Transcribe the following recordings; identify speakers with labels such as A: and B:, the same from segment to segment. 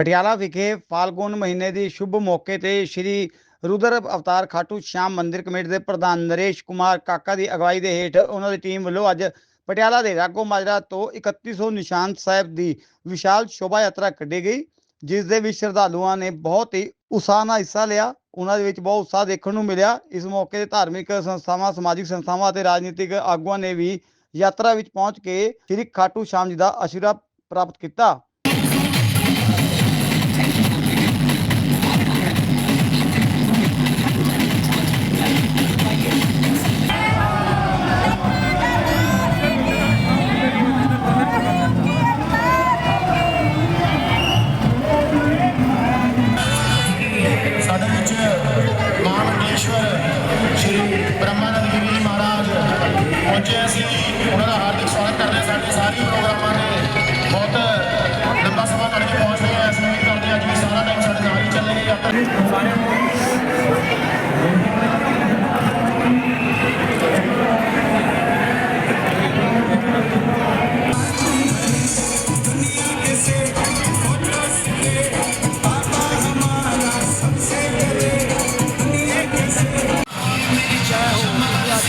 A: ਪਟਿਆਲਾ ਵਿਖੇ ਫਾਲਗੁਣ ਮਹੀਨੇ ਦੀ ਸ਼ੁਭ ਮੌਕੇ ਤੇ ਸ੍ਰੀ ਰੁਦਰ ਅਵਤਾਰ ਖਾਟੂ ਸ਼ਾਮ ਮੰਦਿਰ ਕਮੇਟੀ ਦੇ ਪ੍ਰਧਾਨ ਨਰੇਸ਼ ਕੁਮਾਰ ਕਾਕਾ ਦੀ ਅਗਵਾਈ ਦੇ ਹੇਠ ਉਹਨਾਂ ਦੀ ਟੀਮ ਵੱਲੋਂ ਅੱਜ ਪਟਿਆਲਾ ਦੇ ਰਾਗੋ ਮਾਜਰਾ ਤੋਂ 3100 ਨਿਸ਼ਾਨ ਸਾਹਿਬ ਦੀ ਵਿਸ਼ਾਲ ਸ਼ੋਭਾ ਯਾਤਰਾ ਕੱਢੀ ਗਈ, ਜਿਸ ਦੇ ਵਿੱਚ ਸ਼ਰਧਾਲੂਆਂ ਨੇ ਬਹੁਤ ਹੀ ਉਤਸ਼ਾਹ ਨਾਲ ਹਿੱਸਾ ਲਿਆ। ਉਹਨਾਂ ਦੇ ਵਿੱਚ ਬਹੁਤ ਉਤਸ਼ਾਹ ਦੇਖਣ ਨੂੰ ਮਿਲਿਆ। ਇਸ ਮੌਕੇ ਤੇ ਧਾਰਮਿਕ ਸੰਸਥਾਵਾਂ, ਸਮਾਜਿਕ ਸੰਸਥਾਵਾਂ ਅਤੇ ਰਾਜਨੀਤਿਕ ਆਗੂਆਂ ਨੇ ਵੀ ਯਾਤਰਾ ਵਿੱਚ ਪਹੁੰਚ ਕੇ ਸ੍ਰੀ ਖਾਟੂ ਸ਼ਾਮ ਜੀ ਦਾ ਆਸ਼ੀਰਵਾਦ ਪ੍ਰਾਪਤ ਕੀਤਾ।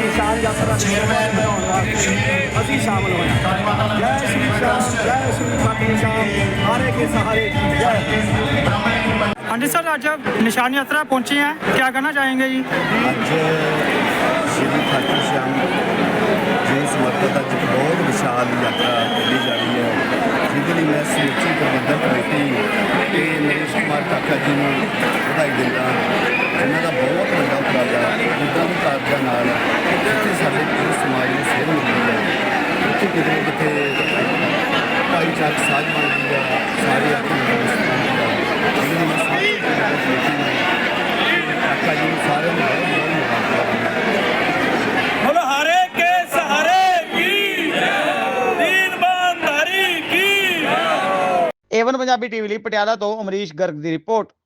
B: निशान यात्रा
C: हाँ जी सर आज निशान यात्रा पहुँचे हैं। क्या करना चाहेंगे जी?
D: ਮੈਂ ਸਮੁੱਚੀ ਪ੍ਰਬੰਧਕ ਕਮੇਟੀ ਤੇ ਨਰੇਸ਼ ਕੁਮਾਰ ਕਾਕਾ ਜੀ ਨੂੰ ਵਧਾਈ ਦਿੰਦਾ ਇਹਨਾਂ ਦਾ ਬਹੁਤ ਵੱਡਾ ਉਪਰਾਲਾ ਜਿੱਦਾਂ ਦੇ ਕਾਰਜਾਂ ਨਾਲ ਜਿੱਥੇ ਸਾਡੇ ਪੂਰੇ ਸਮਾਜ ਨੂੰ ਸੇਧ ਮਿਲਦੀ ਹੈ ਉੱਥੇ ਕਿਤੇ ਕਿਤੇ ਭਾਈਚਾਰਕ ਸਾਂਝ ਬਣਦੀ ਹੈ ਸਾਰੇ
A: ਏਵਨ ਪੰਜਾਬੀ ਟੀਵੀ ਲਈ ਪਟਿਆਲਾ ਤੋਂ ਅਮਰੀਸ਼ ਗਰਗ ਦੀ ਰਿਪੋਰਟ।